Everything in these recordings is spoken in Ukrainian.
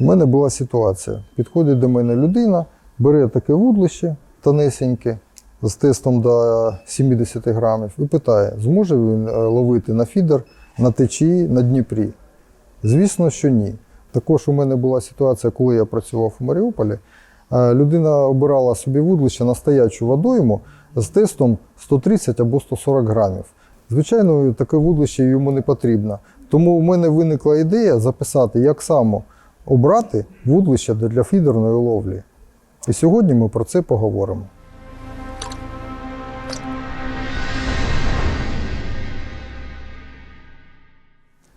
У мене була ситуація. Підходить до мене людина, бере таке вудлище тонесеньке з тестом до 70 грамів і питає, зможе він е, ловити на фідер на течії на Дніпрі. Звісно, що ні. Також у мене була ситуація, коли я працював у Маріуполі. Е, Людина обирала собі вудлище на стоячу водойму з тестом 130 або 140 грамів. Звичайно, таке вудлище йому не потрібно. Тому у мене виникла ідея записати, як само обрати вудлище для фідерної ловлі. І сьогодні ми про це поговоримо.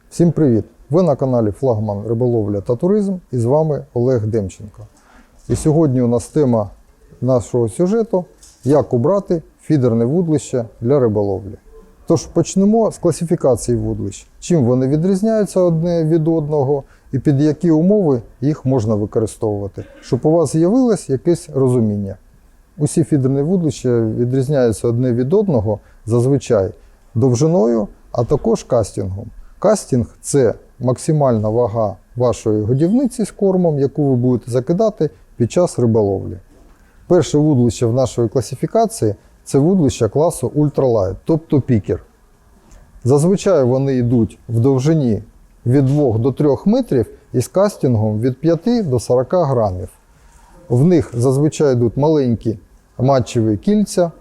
Всім привіт! Ви на каналі Флагман Риболовля та Туризм і з вами Олег Демченко. І сьогодні у нас тема нашого сюжету як обрати фідерне вудлище для риболовлі. Тож почнемо з класифікації вудлищ. Чим вони відрізняються одне від одного і під які умови їх можна використовувати, щоб у вас з'явилось якесь розуміння. Усі фідерні вудлища відрізняються одне від одного зазвичай довжиною, а також кастингом. Кастинг це максимальна вага вашої годівниці з кормом, яку ви будете закидати під час риболовлі. Перше вудлище в нашої класифікації це вудлище класу Ultralight, тобто пікер. Зазвичай вони йдуть в довжині від 2 до 3 метрів із кастингом від 5 до 40 грамів. В них зазвичай йдуть маленькі матчеві кільця,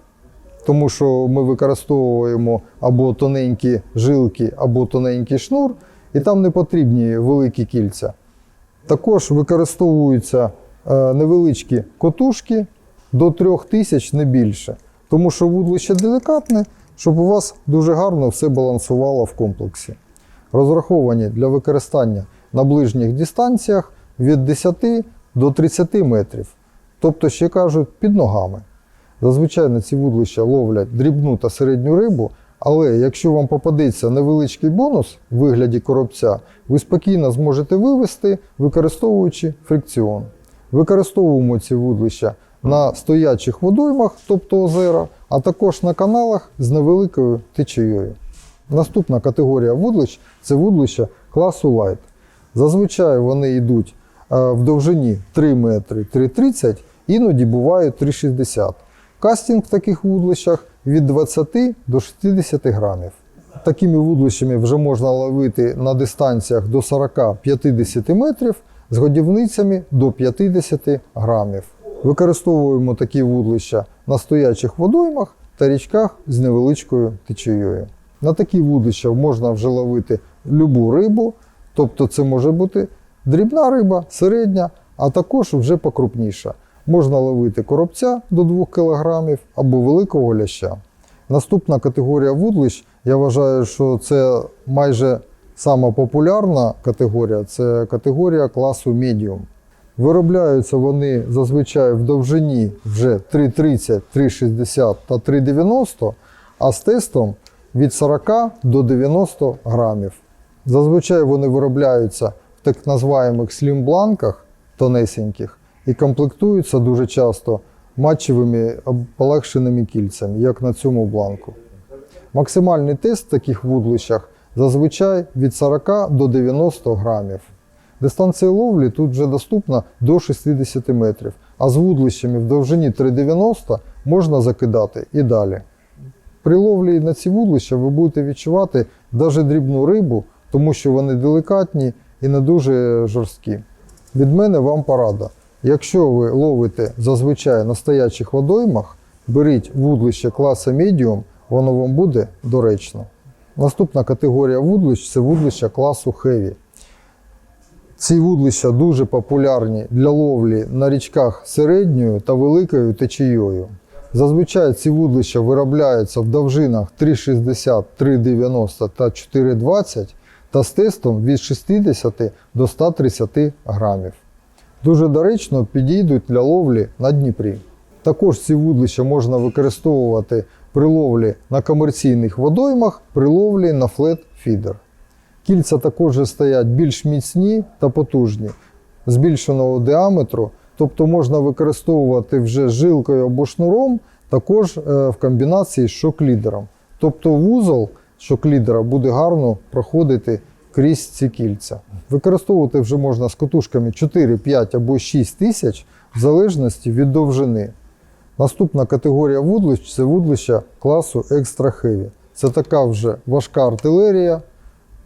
тому що ми використовуємо або тоненькі жилки, або тоненький шнур, і там не потрібні великі кільця. Також використовуються е, невеличкі котушки до 3000 не більше, тому що вудлище делікатне, щоб у вас дуже гарно все балансувало в комплексі. Розраховані для використання на ближніх дистанціях від 10 до 30 метрів, тобто, ще кажуть, під ногами. Зазвичай на ці вудлища ловлять дрібну та середню рибу, але якщо вам попадеться невеличкий бонус в вигляді коробця, ви спокійно зможете вивести, використовуючи фрикціон. Використовуємо ці вудлища на стоячих водоймах, тобто озера, а також на каналах з невеликою течією. Наступна категорія вудлищ це вудлища класу Light. Зазвичай вони йдуть е, в довжині 3 метри 3,30, іноді бувають 3,60. Кастинг в таких вудлищах від 20 до 60 грамів. Такими вудлищами вже можна ловити на дистанціях до 40-50 метрів з годівницями до 50 грамів. Використовуємо такі вудлища на стоячих водоймах та річках з невеличкою течією. На такі вудлища можна вже ловити любу рибу, тобто це може бути дрібна риба, середня, а також вже покрупніша. Можна ловити коробця до 2 кг або великого ляща. Наступна категорія вудлищ, я вважаю, що це майже сама популярна категорія це категорія класу Medium. Виробляються вони зазвичай в довжині вже 3,30, 3,60 та 3,90, а з тестом від 40 до 90 грамів. Зазвичай вони виробляються в так називаємих слімбланках тонесеньких і комплектуються дуже часто матчевими полегшеними кільцями, як на цьому бланку. Максимальний тест в таких вудлищах зазвичай від 40 до 90 грамів. Дистанція ловлі тут вже доступна до 60 метрів, а з вудлищами в довжині 3,90 можна закидати і далі. При ловлі на ці вудлища ви будете відчувати навіть дрібну рибу, тому що вони делікатні і не дуже жорсткі. Від мене вам порада. Якщо ви ловите зазвичай на стоячих водоймах, беріть вудлище класу Medium, воно вам буде доречно. Наступна категорія вудлищ це вудлища класу Heavy. Ці вудлища дуже популярні для ловлі на річках середньою та великою течією. Зазвичай ці вудлища виробляються в довжинах 3,60, 3,90 та 4,20 та з тестом від 60 до 130 грамів. Дуже доречно підійдуть для ловлі на Дніпрі. Також ці вудлища можна використовувати при ловлі на комерційних водоймах, при ловлі на флет-фідер. Кільця також стоять більш міцні та потужні, збільшеного діаметру, тобто можна використовувати вже жилкою або шнуром, також е, в комбінації з шок-лідером. Тобто вузол шок-лідера буде гарно проходити крізь ці кільця. Використовувати вже можна з котушками 4, 5 або 6 тисяч в залежності від довжини. Наступна категорія вудлищ це вудлища класу Extra Heavy. Це така вже важка артилерія,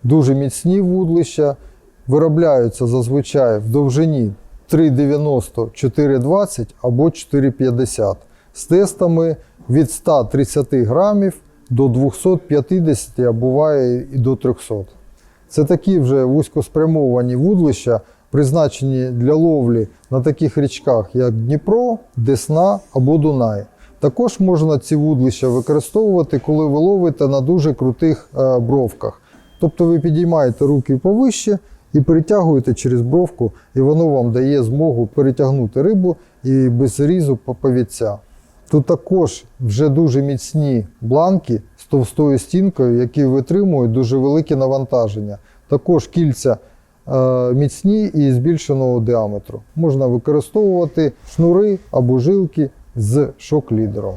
дуже міцні вудлища, виробляються зазвичай в довжині 3,90, 4,20 або 4,50 з тестами від 130 грамів до 250, а буває і до 300. Це такі вже вузькоспрямовані вудлища, призначені для ловлі на таких річках, як Дніпро, Десна або Дунай. Також можна ці вудлища використовувати, коли ви ловите на дуже крутих е, бровках. Тобто ви підіймаєте руки повище і перетягуєте через бровку, і воно вам дає змогу перетягнути рибу і без різу по. Тут також вже дуже міцні бланки з товстою стінкою, які витримують дуже велике навантаження. Також кільця е, міцні і збільшеного діаметру. Можна використовувати шнури або жилки з шок-лідером.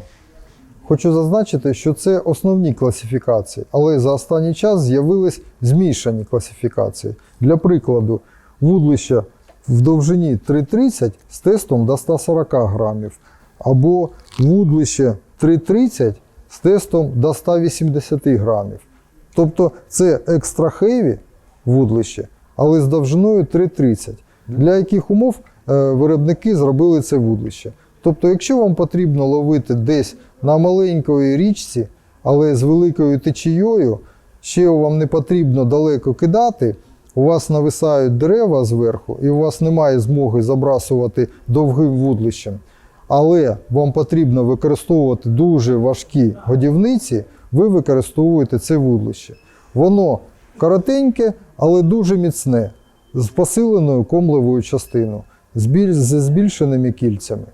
Хочу зазначити, що це основні класифікації, але за останній час з'явились змішані класифікації. Для прикладу, вудлища в довжині 3,30 з тестом до 140 грамів, або вудлище 3,30 з тестом до 180 грамів. Тобто це екстра хеві вудлище, але з довжиною 3,30. Для яких умов е, виробники зробили це вудлище? Тобто, якщо вам потрібно ловити десь на маленької річці, але з великою течією, ще вам не потрібно далеко кидати, у вас нависають дерева зверху, і у вас немає змоги забрасувати довгим вудлищем, але вам потрібно використовувати дуже важкі годівниці, ви використовуєте це вудлище. Воно коротеньке, але дуже міцне, з посиленою комлевою частиною, з збільшеними кільцями.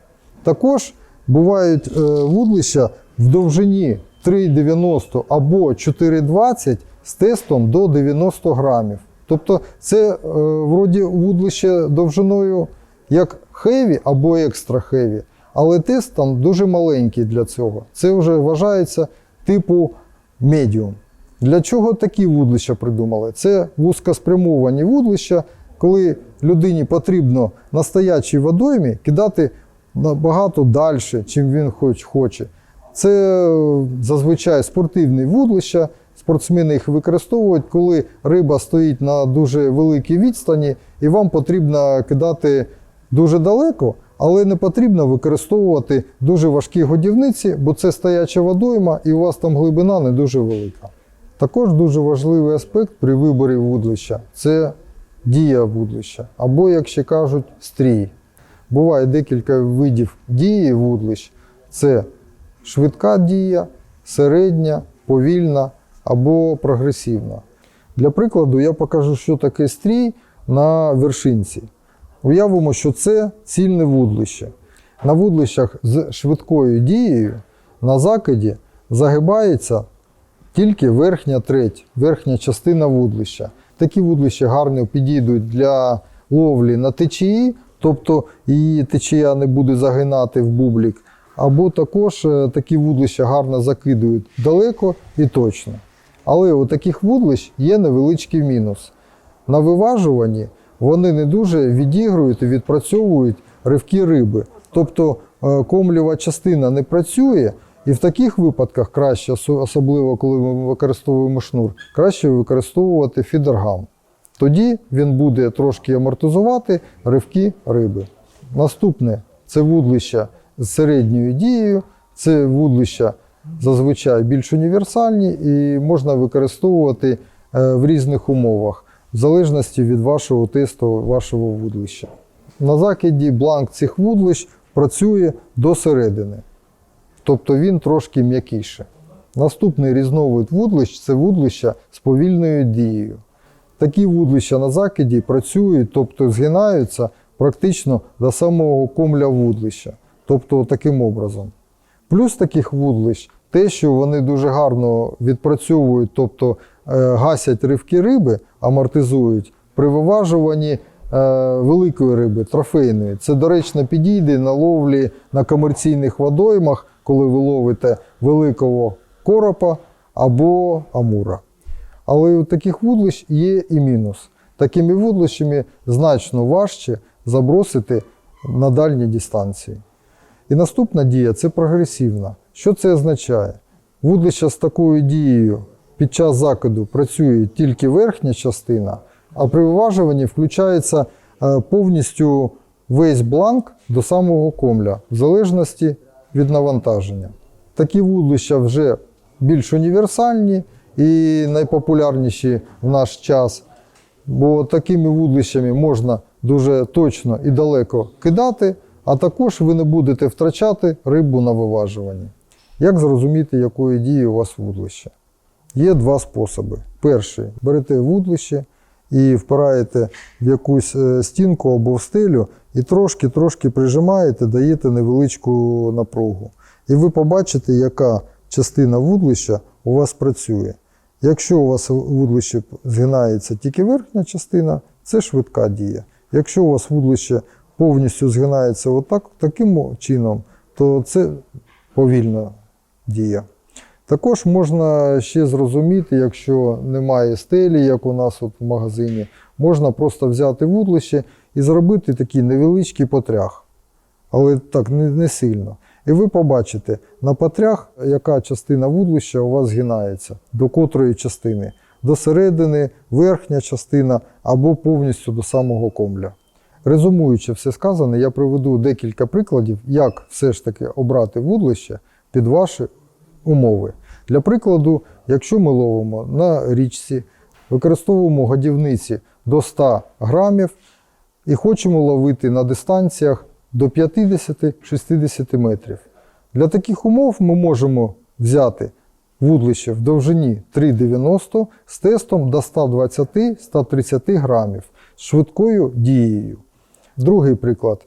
Також бувають е, вудлища в довжині 3,90 або 4,20 з тестом до 90 грамів. Тобто це е, вроді вудлище довжиною як хеві або екстра хеві, але тест там дуже маленький для цього. Це вже вважається типу медіум. Для чого такі вудлища придумали? Це вузькоспрямовані вудлища, коли людині потрібно на стоячій водоймі кидати набагато далі, чим він хоч хоче. Це е, зазвичай спортивні вудлища. Спортсмени їх використовують, коли риба стоїть на дуже великій відстані, і вам потрібно кидати дуже далеко, але не потрібно використовувати дуже важкі годівниці, бо це стояча водойма, і у вас там глибина не дуже велика. Також дуже важливий аспект при виборі вудлища це дія вудлища, або, як ще кажуть, стрій. Буває декілька видів дії вудлищ: це швидка дія, середня, повільна або прогресивна. Для прикладу, я покажу, що таке стрій на вершинці. Уявимо, що це цільне вудлище. На вудлищах з швидкою дією на закиді загибається тільки верхня треть, верхня частина вудлища. Такі вудлища гарно підійдуть для ловлі на течії, тобто її течія не буде загинати в бублік. Або також е, такі вудлища гарно закидують далеко і точно. Але у таких вудлищ є невеличкий мінус. На виважуванні вони не дуже відігрують і відпрацьовують ривки риби. Тобто е, комлєва частина не працює, і в таких випадках краще, особливо коли ми використовуємо шнур, краще використовувати фідергам. Тоді він буде трошки амортизувати ривки риби. Наступне це вудлища з середньою дією, це вудлища зазвичай більш універсальні і можна використовувати е, в різних умовах, в залежності від вашого тесту, вашого вудлища. На закиді бланк цих вудлищ працює до середини, тобто він трошки м'якіше. Наступний різновид вудлищ це вудлища з повільною дією. Такі вудлища на закиді працюють, тобто згинаються практично до самого комля вудлища, тобто таким образом. Плюс таких вудлищ те, що вони дуже гарно відпрацьовують, тобто е, гасять ривки риби, амортизують при виважуванні е, великої риби, трофейної. Це доречно підійде на ловлі на комерційних водоймах, коли ви ловите великого коропа або амура. Але у таких вудлищ є і мінус. Такими вудлищами значно важче забросити на дальні дистанції. І наступна дія це прогресивна. Що це означає? Вудлища з такою дією під час закиду працює тільки верхня частина, а при виважуванні включається е, повністю весь бланк до самого комля, в залежності від навантаження. Такі вудлища вже більш універсальні і найпопулярніші в наш час, бо такими вудлищами можна дуже точно і далеко кидати, а також ви не будете втрачати рибу на виважуванні. Як зрозуміти, якої дії у вас вудлище? Є два способи. Перший берете вудлище і впираєте в якусь е, стінку або в стелю і трошки-трошки прижимаєте, даєте невеличку напругу. І ви побачите, яка частина вудлища у вас працює. Якщо у вас вудлище згинається тільки верхня частина, це швидка дія. Якщо у вас вудлище повністю згинається отак, таким чином, то це повільна дія. Також можна ще зрозуміти, якщо немає стелі, як у нас от в магазині, можна просто взяти вудлище і зробити такий невеличкий потрях, але так не, не сильно. І ви побачите на потрях, яка частина вудлища у вас згинається, до котрої частини, до середини, верхня частина або повністю до самого комля. Резумуючи все сказане, я приведу декілька прикладів, як все ж таки обрати вудлище під ваші умови. Для прикладу, якщо ми ловимо на річці, використовуємо годівниці до 100 грамів і хочемо ловити на дистанціях до 50-60 метрів. Для таких умов ми можемо взяти вудлище в довжині 3,90 з тестом до 120-130 грамів з швидкою дією. Другий приклад.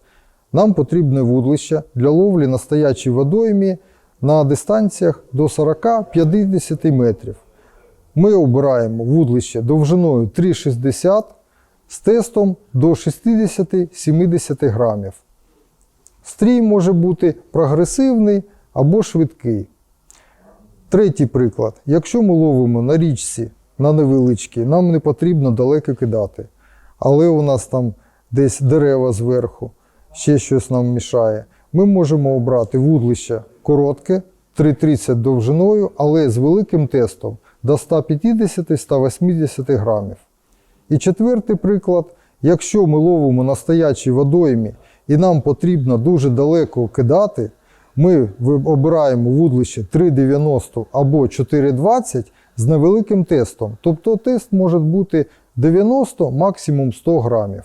Нам потрібне вудлище для ловлі на стоячій водоймі на дистанціях до 40-50 метрів. Ми обираємо вудлище довжиною 3,60 з тестом до 60-70 грамів. Стрій може бути прогресивний або швидкий. Третій приклад. Якщо ми ловимо на річці на невеличкій, нам не потрібно далеко кидати. Але у нас там десь дерева зверху, ще щось нам мішає. Ми можемо обрати вудлище коротке, 3,30 довжиною, але з великим тестом до 150-180 грамів. І четвертий приклад. Якщо ми ловимо на стоячій водоймі і нам потрібно дуже далеко кидати, ми обираємо вудлище 3,90 або 4,20 з невеликим тестом. Тобто тест може бути 90, максимум 100 грамів,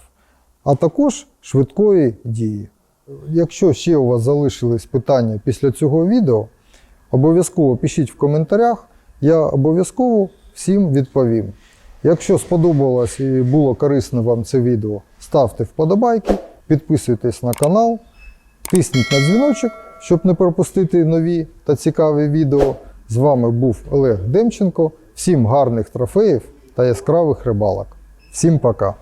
а також швидкої дії. Якщо ще у вас залишились питання після цього відео, обов'язково пишіть в коментарях, я обов'язково всім відповім. Якщо сподобалось і було корисно вам це відео, ставте вподобайки, підписуйтесь на канал, тисніть на дзвіночок, щоб не пропустити нові та цікаві відео. З вами був Олег Демченко. Всім гарних трофеїв та яскравих рибалок. Всім пока!